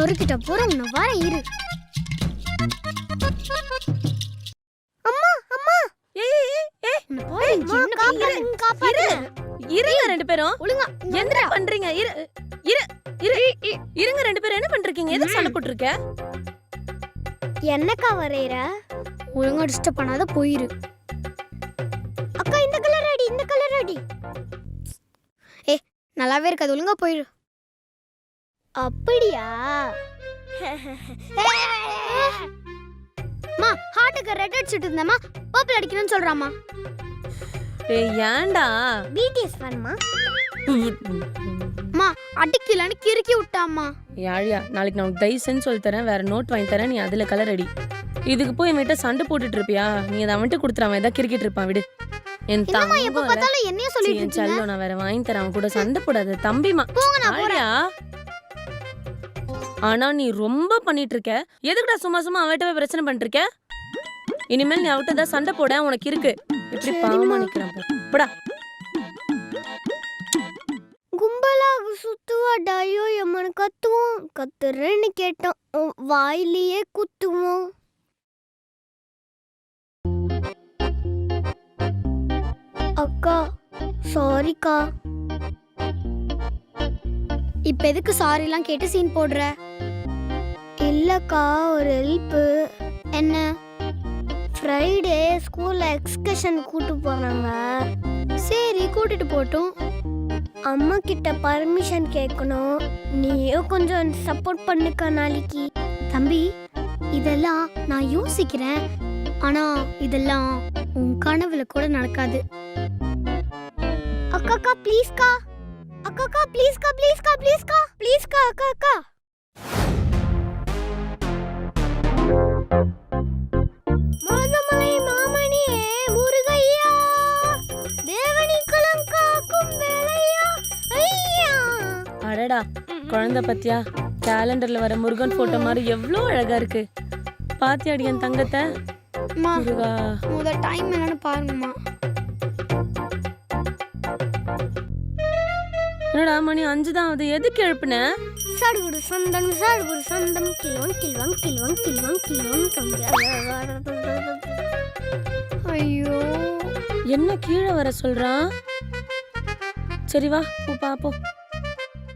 பொறுக்கிட்ட போறோம் நான் வரேன் இரு. அம்மா அம்மா. ஏய் ஏய், உன்னை. இருங்க ரெண்டு பேரும். ஒழுங்கா என்ன. பண்றீங்க? இரு. இரு. இரு. இருங்க ரெண்டு பேரும். என்ன பண்றீங்க? எதுக்கு சண்டை போட்டுருக்க? என்னக்கா வரையற? ஒழுங்கா டிஸ்டர்ப் பண்ணாத போயிரு. அக்கா இந்த கலர் அடி இந்த கலர் அடி. ஏ நல்லாவே இருக்காது. ஒழுங்கா போயிரு. அப்படியா? மா ஹார்ட்டுக்கு ரெட் அடிச்சுட்டு இருந்தேம்மா. பர்பிள் அடிக்கணும்னு சொல்றாமா ஏய் ஏன்டா? பிடிஎஸ் ஃபேன்மா அம்மா அடிக்கலன்னு கிறுக்கி விட்டாம்மா. யாழியா நாளைக்கு நான் உனக்கு தயவு செஞ்சு சொல்லி தரேன் வேற நோட் வாங்கி தரேன் நீ அதுல கலர் அடி. இதுக்கு போய் என்கிட்ட சண்டை போட்டுட்டு இருப்பியா? நீ அதை அவன்கிட்ட கொடுத்துரு அவன் ஏதாவது கிரிக்கெட் இருப்பான் விடு. என் என்னம்மா எப்ப தங்கம் பார்த்தாலும் என்னைய சொல்லிட்டு என் இருக்கீங்க? செல்லம் நான் வேற வாங்கி தரேன் அவன் கூட சண்டை போடாத. தம்பிமா போங்க நான் போறேன். ஆனா நீ ரொம்ப பண்ணிட்டு இருக்க எதுக்குடா சும்மா சும்மா அவன்கிட்ட போய் பிரச்சனை பண்ணிட்டு இருக்க இனிமேல் நீ அவட்ட ஏதாவது சண்டை போட உனக்கு இருக்கு. சரிம்மா. பாவமா நிக்கிறான். போடா. கும்பலாக சுத்துவாடா ஐயோ எம்மனு கத்துவோம். கத்துறேன்னு கேட்டோம் வாயிலேயே குத்துவோம். அக்கா சாரிக்கா இப்ப எதுக்கு சாரிலாம் கேட்டு சீன் போடுற? இல்லக்கா ஒரு ஹெல்ப்பு என்ன? ஃப்ரைடே ஸ்கூல்ல எக்ஸ்கர்ஷன் கூட்டு போறாங்க சரி கூட்டிட்டு போட்டும். அம்மா கிட்ட பர்மிஷன் கேட்கணும். நீயும் கொஞ்சம் சப்போர்ட் பண்ணுக்கா நாளைக்கு. தம்பி இதெல்லாம் நான் யோசிக்கிறேன். ஆனா இதெல்லாம் உன் கனவுல கூட நடக்காது. அக்காக்கா ப்ளீஸ்க்கா அக்காக்கா ப்ளீஸ்க்கா ப்ளீஸ்க்கா ப்ளீஸ்க்கா ப்ளீஸ்க்கா அக்கா அக்கா மருதமலை மாமணியே முருகையா. தேவனி குலம் காக்கும் வேலையா ஐயா. அடடா குழந்தை பத்தியா? கேலண்டர்ல வர முருகன் போட்டோ மாதிரி எவ்வளோ அழகா இருக்கு. பாத்தியாடி என் தங்கத்தை? அம்மா முருகா. முத டைம் என்னன்னு பாருங்கம்மா. என்னடா மணி அஞ்சு தான் ஆகுது. எதுக்கு எழுப்புன? சாடுகுடு சந்தனம் சாடுகுடு சந்தனம் கிலோன் கிலோன் கிலோன் கிலோன் கிலோன் கம்பி ஐயோ. என்ன கீழே வர சொல்றான் சரி வா போ பாப்போம்.